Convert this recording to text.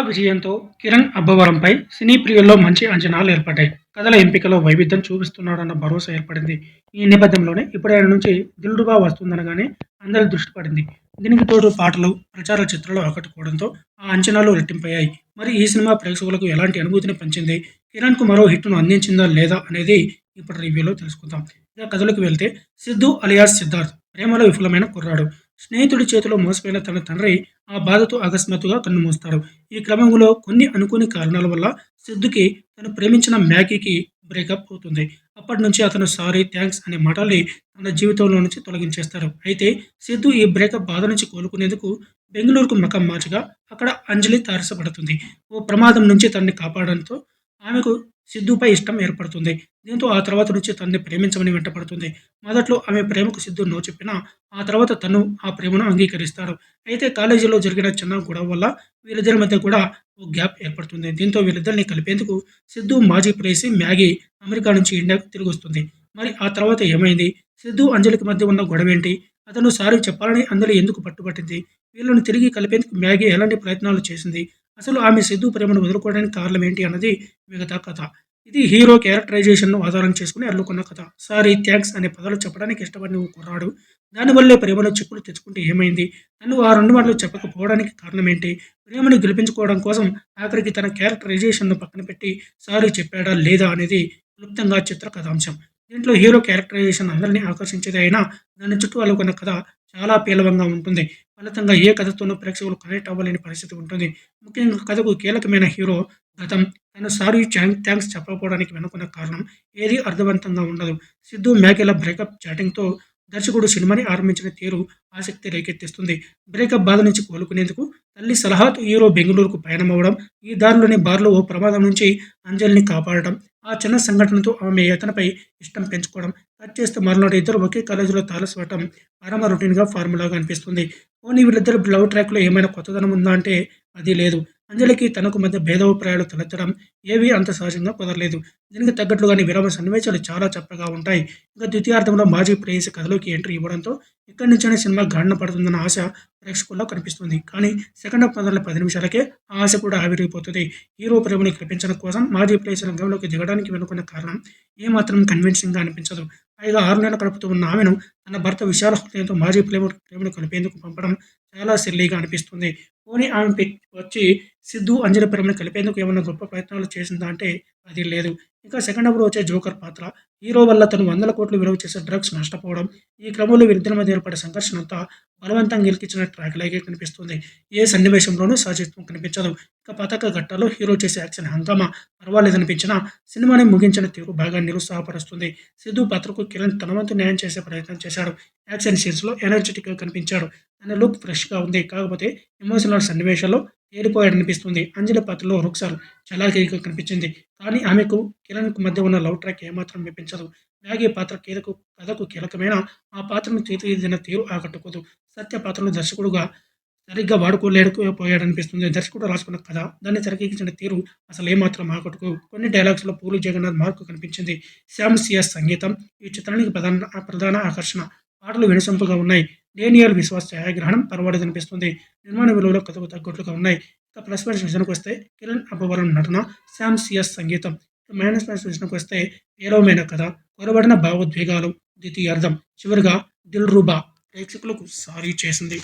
విజయంతో కిరణ్ అబ్బవరంపై సినీ ప్రియుల్లో మంచి అంచనాలు ఏర్పడ్డాయి. కథల ఎంపికలో వైవిధ్యం చూపిస్తున్నాడన్న భరోసా ఏర్పడింది. ఈ నేపథ్యంలోనే ఇప్పుడు ఆయన నుంచి దిల్రుబా వస్తుందనగానే అందరి దృష్టి పడింది. దీనికి తోడు పాటలు ప్రచార చిత్రాలు ఆకట్టుకోవడంతో ఆ అంచనాలు రెట్టింపయ్యాయి. మరి ఈ సినిమా ప్రేక్షకులకు ఎలాంటి అనుభూతిని పంచింది? కిరణ్కు మరో హిట్ను అందించిందా లేదా అనేది ఇప్పుడు రివ్యూలో తెలుసుకుందాం. ఇక కథలకు వెళ్తే సిద్ధు అలియాస్ సిద్ధార్థ్ ప్రేమలో విఫలమైన కుర్రాడు. స్నేహితుడి చేతిలో మోసపోయిన తన తండ్రి ఆ బాధతో అకస్మాత్తుగా కన్నుమూస్తాడు ఈ క్రమంలో కొన్ని అనుకోని కారణాల వల్ల సిద్ధుకి తను ప్రేమించిన మ్యాగీకి బ్రేకప్ అవుతుంది. అప్పటి నుంచి అతను సారీ థ్యాంక్స్ అనే మాటల్ని తన జీవితంలో నుంచి తొలగించేస్తాడు. అయితే సిద్ధు ఈ బ్రేకప్ బాధ నుంచి కోలుకునేందుకు బెంగళూరుకు మకం మార్చగా అక్కడ అంజలి తారసపడుతుంది. ఓ ప్రమాదం నుంచి తనని కాపాడడంతో ఆమెకు సిద్ధుపై ఇష్టం ఏర్పడుతుంది. దీంతో ఆ తర్వాత నుంచి తనని ప్రేమించమని వెంటపడుతుంది. మొదట్లో ఆమె ప్రేమకు సిద్ధు నో చెప్పినా ఆ తర్వాత తను ఆ ప్రేమను అంగీకరిస్తాడు. అయితే కాలేజీలో జరిగిన చిన్న గొడవ వల్ల వీరిద్దరి మధ్య కూడా ఓ గ్యాప్ ఏర్పడుతుంది. దీంతో వీరిద్దరిని కలిపేందుకు సిద్ధు మాజీ ప్రేసి మ్యాగీ అమెరికా నుంచి ఇండియాకు తిరిగి వస్తుంది. మరి ఆ తర్వాత ఏమైంది? సిద్ధు అంజలికి మధ్య ఉన్న గొడవ ఏంటి అతను సారీ చెప్పాలని అందరూ ఎందుకు పట్టుబట్టింది? వీళ్ళను తిరిగి కలిపేందుకు మ్యాగీ ఎలాంటి ప్రయత్నాలు చేసింది? అసలు ఆమె సిద్ధు ప్రేమను వదులుకోవడానికి కారణం ఏంటి అన్నది మిగతా కథ. ఇది హీరో క్యారెక్టరైజేషన్ను ఆధారం చేసుకుని అల్లుకున్న కథ. సారీ థ్యాంక్స్ అనే పదాలు చెప్పడానికి ఇష్టపడిన ఓ కుర్రాడు. దానివల్లే ప్రేమలో చిక్కులు తెచ్చుకుంటే ఏమైంది? తను ఆ రెండు మాటలు చెప్పకపోవడానికి కారణం ఏంటి? ప్రేమను గెలిపించుకోవడం కోసం ఆఖరికి తన క్యారెక్టరైజేషన్ను పక్కన పెట్టి సారీ చెప్పాడా లేదా అనేది క్లుప్తంగా చిత్ర కథాంశం. దీంట్లో హీరో క్యారెక్టరైజేషన్ అందరినీ ఆకర్షించేది అయినా దాని చుట్టూ అల్లుకున్న కథ చాలా పేలవంగా ఉంటుంది. ఫలితంగా ఏ కథతోనూ ప్రేక్షకులు కనెక్ట్ అవ్వలేని పరిస్థితి ఉంటుంది. ముఖ్యంగా కథకు కీలకమైన హీరో గతం తను సారీ థ్యాంక్స్ చెప్పకపోవడానికి వెనుకున్న కారణం ఏది అర్థవంతంగా ఉండదు. సిద్ధు మ్యాగీల బ్రేకప్ చాటింగ్తో దర్శకుడు సినిమాని ఆరంభించిన తీరు ఆసక్తి రేకెత్తిస్తుంది. బ్రేకప్ బాధ నుంచి కోలుకునేందుకు తల్లి సలహాతో హీరో బెంగళూరుకు పయనమవడం ఈ దారిలోని బార్లో ఓ ప్రమాదం నుంచి అంజలిని కాపాడడం ఆ చిన్న సంఘటనతో ఆమె అతనిపై ఇష్టం పెంచుకోవడం కట్ చేస్తే మరునాడు ఇద్దరు ఒకే కాలేజీలో తారసపడటం పరమ రొటీన్గా ఫార్ములాగా అనిపిస్తుంది. పోనీ వీళ్ళిద్దరు లవ్ ట్రాక్లో ఏమైనా కొత్తదనం ఉందా అంటే అది లేదు. అంజలికి తనకు మధ్య భేదాభిప్రాయాలు తలెత్తడం ఏవి అంత సహజంగా కుదరలేదు. దీనికి తగ్గట్లుగానే విరామ సన్నివేశాలు చాలా చప్పగా ఉంటాయి. ఇంకా ద్వితీయార్థంలో మాజీ ప్రేయసి కథలోకి ఎంట్రీ ఇవ్వడంతో ఇక్కడి నుంచైనా సినిమా గాడిన పడుతుందన్న ఆశ ప్రేక్షకుల్లో కనిపిస్తుంది. కానీ సెకండ్ హాఫ్ మొదల పది నిమిషాలకే ఆ ఆశ కూడా ఆవిరిగిపోతుంది. హీరో ప్రేమని కల్పించడం కోసం మాజీ ప్రేయసి రంగంలోకి దిగడానికి వెనుకున్న కారణం ఏమాత్రం కన్విన్సింగ్గా అనిపించదు. పైగా ఆరు నెలల కలుపుతున్న ఉన్న ఆమెను తన భర్త విశాల హృదయంతో మాజీ ప్రేమ ప్రేమను కలిపేందుకు పంపడం చాలా సిల్లీగా అనిపిస్తుంది. పోనీ ఆమె వచ్చి సిద్ధు అంజలి ప్రేమను కలిపేందుకు ఏమైనా గొప్ప ప్రయత్నాలు చేసిందా అంటే అది లేదు. ఇంకా సెకండ్ అప్పుడు వచ్చే జోకర్ పాత్ర హీరో వల్ల తను వందల కోట్లు విలువ చేసే డ్రగ్స్ నష్టపోవడం ఈ క్రమంలో వీరిద్దరి మధ్య ఏర్పడే సంఘర్షణ అంతా బలవంతంగా గెలికించిన ట్రాక్ లాగే కనిపిస్తుంది. ఏ సన్నివేశంలోనూ సహజత్వం కనిపించదు. ఇక పతాక ఘట్టాల్లో హీరో చేసే యాక్షన్ హంగామా పర్వాలేదనిపించినా సినిమాని ముగించిన తీరు బాగా నిరుత్సాహపరుస్తుంది. సిద్ధు పాత్రకు కిరణ్ తనవంతు న్యాయం చేసే ప్రయత్నం చేశాడు. యాక్షన్ సీన్స్లో ఎనర్జెటిక్గా కనిపించాడు. తన లుక్ ఫ్రెష్గా ఉంది. కాకపోతే ఎమోషనల్ సన్నివేశాల్లో తేలిపోయాడనిపిస్తుంది అంజలి పాత్రలో రుక్సార్ చలాకీగా కనిపించింది. కానీ ఆమెకు కిరణ్కు మధ్య ఉన్న లవ్ ట్రాక్ ఏమాత్రం వినిపించదు. మ్యాగీ పాత్ర కీలకు కథకు కీలకమైన ఆ పాత్రను తీర్చిదిద్దిన తీరు ఆకట్టుకోదు. సత్య పాత్రను దర్శకుడుగా సరిగ్గా వాడుకోలేకపోయాడనిపిస్తుంది. దర్శకుడు రాసుకున్న కథ దాన్ని తెరకెక్కించిన తీరు అసలు ఏమాత్రం ఆకట్టుకు. కొన్ని డైలాగ్స్లో పూలు జగన్నాథ్ మార్కు కనిపించింది. శ్యామ్ సిఎస్ సంగీతం ఈ చిత్రానికి ప్రధాన ప్రధాన ఆకర్షణ. పాటలు వినసొంపుగా ఉన్నాయి. డేనియల్ విశ్వాస్ ఛాయాగ్రహణం అనిపిస్తుంది నిర్మాణ విలువలో కథకు తగ్గట్లుగా ఉన్నాయి. ఇక ప్లస్ పాయింట్స్ విషయానికి వస్తే కిరణ్ అబ్బవరం నటన శామ్ సిఎస్ సంగీతం. మైనస్ పాయింట్స్ విషయానికి వస్తే పేలవమైన కథ కొరబడిన భావోద్వేగాలు ద్వితీయార్థం. చివరిగా దిల్ రూబా ప్రేక్షకులకు సారీ చేసింది.